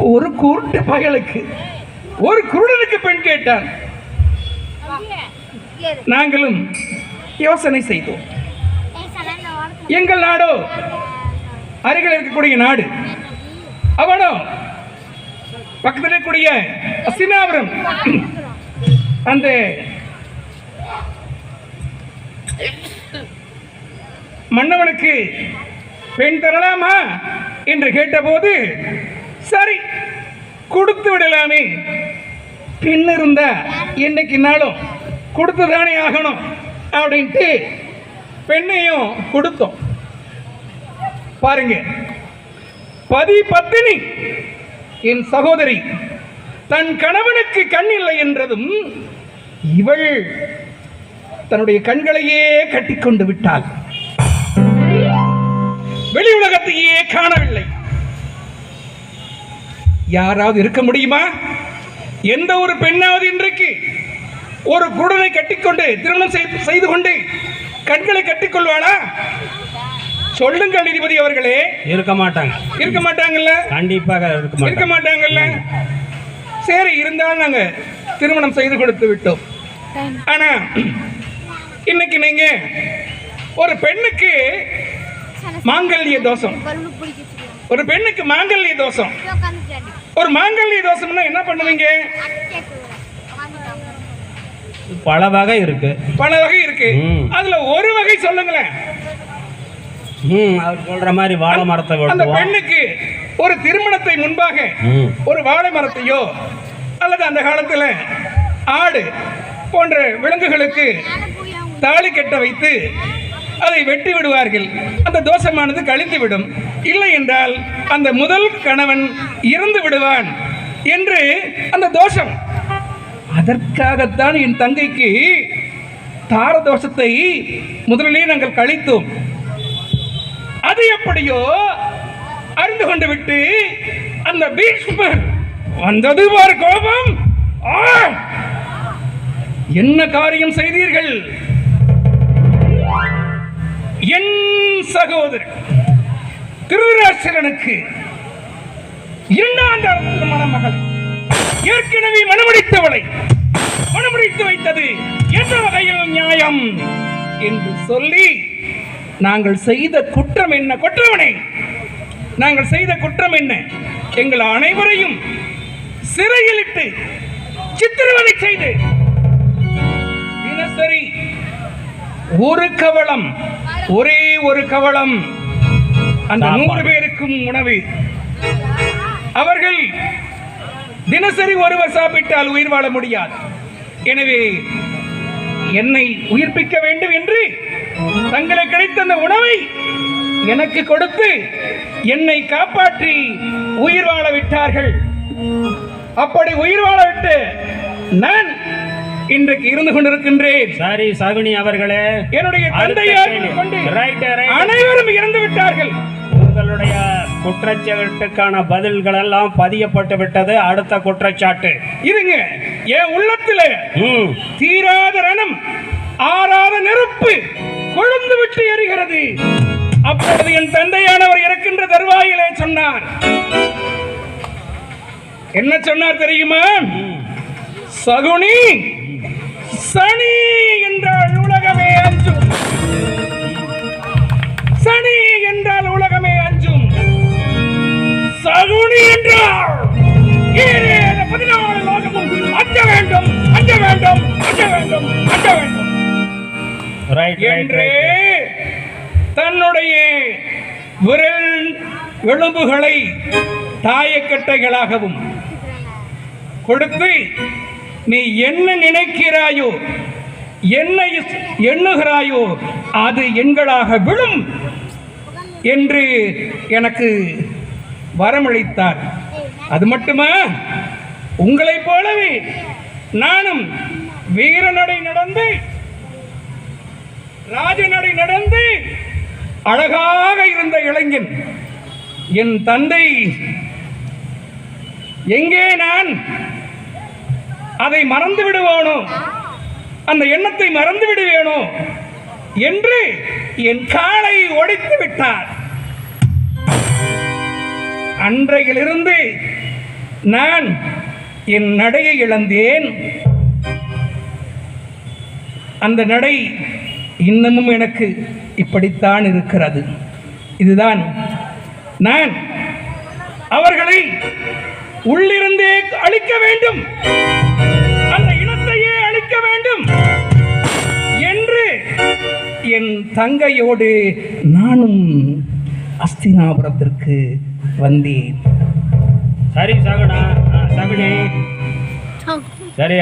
ஒரு குருட்டு பயலுக்கு. ஒரு குருடனுக்கு பெண் கேட்டான். நாங்களும் யோசனை செய்தோம். எங்கள் நாடோ? அருகில் இருக்கக்கூடிய நாடு. அவனோ? பக்கத்தில் இருக்கக்கூடிய அசினாபுரம் அந்த மன்னவனுக்கு பெண் தரலாமா? என்று கேட்டபோது சரி. கொடுத்து விடலாமே. பின் இருந்தா என்னைக்கு நாளும் கொடுத்து தானே ஆகணும் அப்படின்ட்டு பெண்ணையும் கொடுத்தோம். பாருங்க. பதி பத்தினி என் சகோதரி தன் கணவனுக்கு கண் இல்லை என்றதும் இவள் தன்னுடைய கண்களையே கட்டிக்கொண்டு விட்டாள். வெளி உலகத்தையே காணவில்லை. யாராவது இருக்க முடியுமா? எந்த ஒரு பெண்ணாவது இன்றைக்கு ஒரு குடனை கட்டிக்கொண்டு திருமணம் செய்து- கொண்டு கண்களை கட்டிக்கொள்வாளா? சொல்லுங்கள் நீதிபதி அவர்களே. இருக்க மாட்டாங்க. இருக்க மாட்டாங்கல்ல? கண்டிப்பாக இருக்க இருக்க மாட்டாங்க மாட்டாங்கல்ல? சரி இருந்தாலும் நாங்க திருமணம் செய்து கொடுத்து விட்டோம். ஆனா இன்னைக்கு நீங்க ஒரு பெண்ணுக்கு மாங்கல்ய தோஷம். ஒரு பெண்ணுக்கு மாங்கல்ய தோஷம். ஒரு மாங்கல்ய தோஷம்னா என்ன பண்ணுவீங்க? பல வகை இருக்கு. பல வகை இருக்கு. அதுல ஒரு வகை சொல்லுங்களேன். அவர் சொல்ற மாதிரி வாழை மரத்தை அந்த பெண்ணுக்கு ஒரு திருமணத்தை முன்பாக ஒரு வாழை மரத்தையோ அல்லது அந்த காலத்துல ஆடு போன்ற விலங்குகளுக்கு தாலி கட்ட வைத்து அதை வெட்டி விடுவார்கள். அந்த தோஷமானது கழிந்து விடும் இல்லை என்றால் அந்த முதல் கணவன் இறந்து விடுவான் என்று அந்த தோஷம். அதற்காகத்தான் என் தங்கைக்கு தார தோஷத்தை முதலிலே நாங்கள் கழித்தோம். அது எப்படியோ அறிந்து கொண்டு விட்டு அந்த பீஷ்மர் வந்தது பார் கோபம். ஆ! என்ன காரியம் செய்தீர்கள்? என் சகோதரன் திருராசகனுக்கு இரண்டாண்டு மணமகள் ஏற்கனவே மனமுடித்தவளை மணமுடித்து வைத்தது எந்த வகையில் நியாயம் என்று சொல்லி நாங்கள் செய்த குற்றம் என்ன? குற்றவனை நாங்கள் செய்த குற்றம் என்ன? எங்கள் அனைவரையும் சிறையிலிட்டு சித்திரவதை செய்து தினசரி ஒரு கவளம் ஒரே ஒரு கவளம். அந்த. நூறு பேருக்கும் உணவு. அவர்கள் தினசரி ஒருவர் சாப்பிட்டால் உயிர் வாழ முடியாது. எனவே என்னை உயிர்ப்பிக்க வேண்டும் என்று தங்களுக்கு கிடைத்த அந்த உணவை எனக்கு கொடுத்து என்னை காப்பாற்றி உயிர் வாழ விட்டார்கள். அப்படி உயிர் வாழ விட்டு நான் இன்றைக்கு இருந்து கொண்டிருக்கின்றேன். சரி சகுனி அவர்களே. என்னுடைய தந்தையார். அனைவரும் இறந்து விட்டார்கள். உங்களுடைய குற்றச்சாட்டுக்கான பதில்கள் எல்லாம் பதியப்பட்டு விட்டது. அடுத்த குற்றச்சாட்டு. இருங்க. என் உள்ளத்துல தீராத ரணம் ஆறாத நெருப்பு கொழுந்து விட்டு எரிகிறது. அப்பொழுது என் தந்தையானவர் இறக்கின்ற தருவாயிலே சொன்னார். என்ன சொன்னார் தெரியுமா? சகுனி சனி என்றால் உலகமே அஞ்சும். சனி என்றால் உலகமே அஞ்சும். சகுனி என்றால் பதினாலு லோகமும் அஞ்ச வேண்டும் அஞ்ச வேண்டும் அஞ்ச வேண்டும் அஞ்ச வேண்டும். என்று தன்னுடைய விரல் எலும்புகளை தாயக்கட்டைகளாகவும் கொடுத்து நீ என்ன நினைக்கிறாயோ என்ன எண்ணுகிறாயோ அது எண்களாக விழும் என்று எனக்கு வரமளித்தார். அது மட்டுமா? உங்களைப் போலவே நானும் வீரநடை நடந்து ராஜநடை நடந்து அழகாக இருந்த இளைஞன். என் தந்தை எங்கே நான்? அதை மறந்து விடுவானோ? அந்த எண்ணத்தை மறந்து விடுவேனோ? என்று என் காலை ஒடித்து விட்டார். அன்றையிலிருந்து நான் என் நடையை இழந்தேன். அந்த நடை இன்னமும் எனக்கு இப்படித்தான் இருக்கிறது. இதுதான் நான் அவர்களை உள்ளிருந்தே அழிக்க வேண்டும். என் தங்கையோடு நானும் அஸ்தினாபுரத்திற்கு வந்தேன். சரி சகடா சகடே